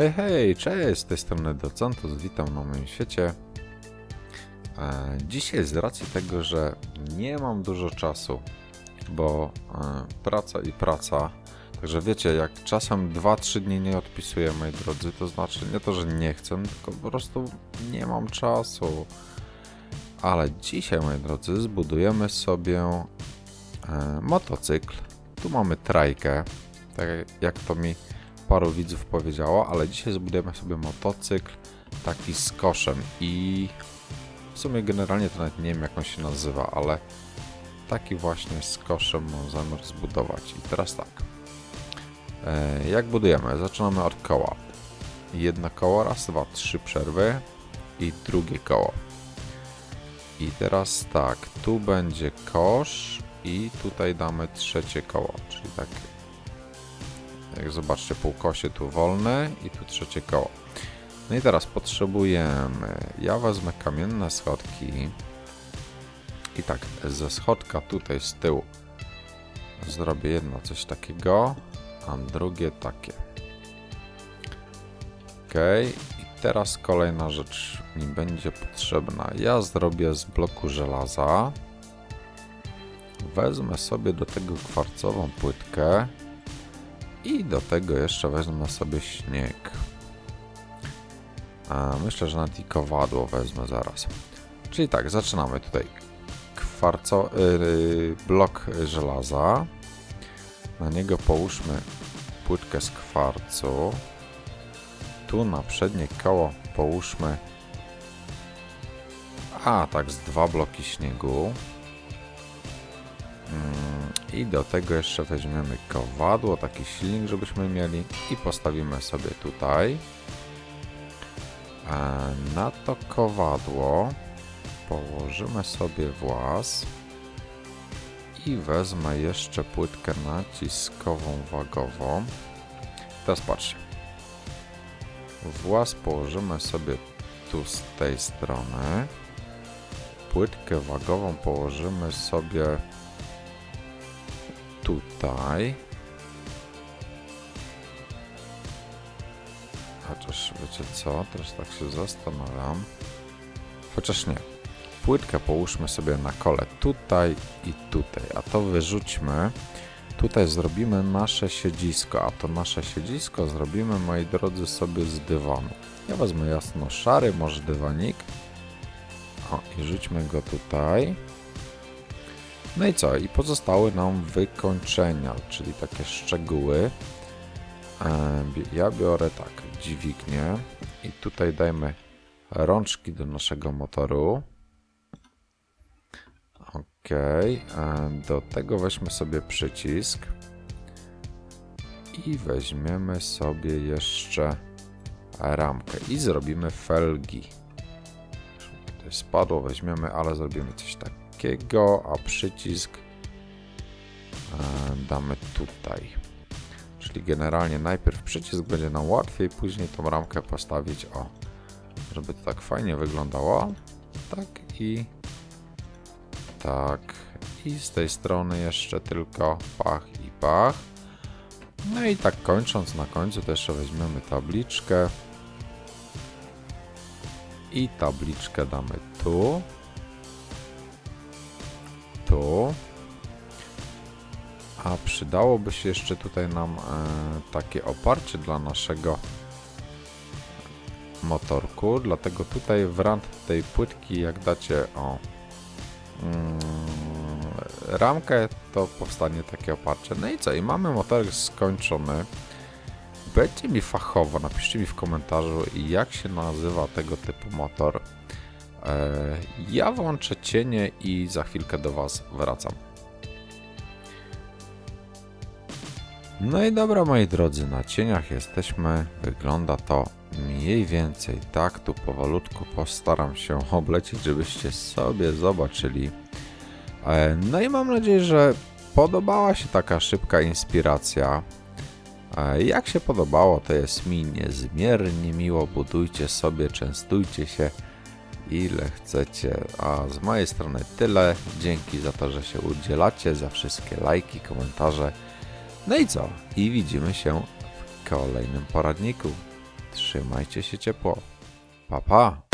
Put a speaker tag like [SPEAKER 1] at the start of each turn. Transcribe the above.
[SPEAKER 1] Hej, hej, cześć, z tej strony Docentus, witam na moim świecie. E, dzisiaj z racji tego, że nie mam dużo czasu, bo e, praca i praca, także wiecie, jak czasem 2-3 dni nie odpisuję, moi drodzy, to znaczy nie to, że nie chcę, tylko po prostu nie mam czasu. Ale dzisiaj, moi drodzy, zbudujemy sobie e, motocykl. Tu mamy trajkę, tak jak to mi paru widzów powiedziało, ale dzisiaj zbudujemy sobie motocykl taki z koszem i w sumie generalnie to nawet nie wiem jak on się nazywa, ale taki właśnie z koszem mam zamiar zbudować. I teraz tak. E, jak budujemy? Zaczynamy od koła. Jedno koło, raz, dwa, trzy przerwy i drugie koło. I teraz tak, tu będzie kosz i tutaj damy trzecie koło, czyli tak jak zobaczcie, półkosie tu wolne i tu trzecie koło. No i teraz potrzebujemy, ja wezmę kamienne schodki i tak, ze schodka tutaj z tyłu zrobię jedno coś takiego, a drugie takie. Ok, i teraz kolejna rzecz mi będzie potrzebna. Ja zrobię z bloku żelaza. Wezmę sobie do tego kwarcową płytkę i do tego jeszcze wezmę sobie śnieg. A myślę, że nawet i kowadło wezmę zaraz. Czyli tak, zaczynamy tutaj. Kwarco, yy, blok żelaza. Na niego połóżmy płytkę z kwarcu. Tu na przednie koło połóżmy a tak z dwa bloki śniegu. I do tego jeszcze weźmiemy kowadło, taki silnik, żebyśmy mieli i postawimy sobie tutaj. A na to kowadło położymy sobie włas i wezmę jeszcze płytkę naciskową wagową. Teraz patrzcie. Włas położymy sobie tu z tej strony. Płytkę wagową położymy sobie tutaj. Chociaż wiecie co, teraz tak się zastanawiam. Chociaż nie. Płytkę połóżmy sobie na kole tutaj i tutaj, a to wyrzućmy. Tutaj zrobimy nasze siedzisko, a to nasze siedzisko zrobimy, moi drodzy, sobie z dywanu. Ja wezmę jasno szary, może dywanik. O, i rzućmy go tutaj. No i co? I pozostały nam wykończenia, czyli takie szczegóły. Ja biorę tak, dźwignię i tutaj dajmy rączki do naszego motoru. Ok, do tego weźmy sobie przycisk i weźmiemy sobie jeszcze ramkę i zrobimy felgi. Tutaj spadło, weźmiemy, ale zrobimy coś a przycisk e, damy tutaj. Czyli generalnie najpierw przycisk będzie nam łatwiej, później tą ramkę postawić, o, żeby to tak fajnie wyglądało. Tak i tak. I z tej strony jeszcze tylko pach i pach. No i tak kończąc na końcu to jeszcze weźmiemy tabliczkę. I tabliczkę damy tu. A przydałoby się jeszcze tutaj nam e, takie oparcie dla naszego motorku, dlatego tutaj w rand tej płytki jak dacie o mm, ramkę, to powstanie takie oparcie. No i co? I mamy motorek skończony. Będzie mi fachowo, napiszcie mi w komentarzu jak się nazywa tego typu motor. E, ja włączę cienie i za chwilkę do Was wracam. No i dobra, moi drodzy, na cieniach jesteśmy. Wygląda to mniej więcej tak. Tu powolutku postaram się oblecieć, żebyście sobie zobaczyli. E, No i mam nadzieję, że podobała się taka szybka inspiracja. E, Jak się podobało, to jest mi niezmiernie miło. Budujcie sobie, częstujcie się ile chcecie. A z mojej strony tyle. Dzięki za to, że się udzielacie, za wszystkie lajki, komentarze. No i co? I widzimy się w kolejnym poradniku. Trzymajcie się ciepło. Pa, pa.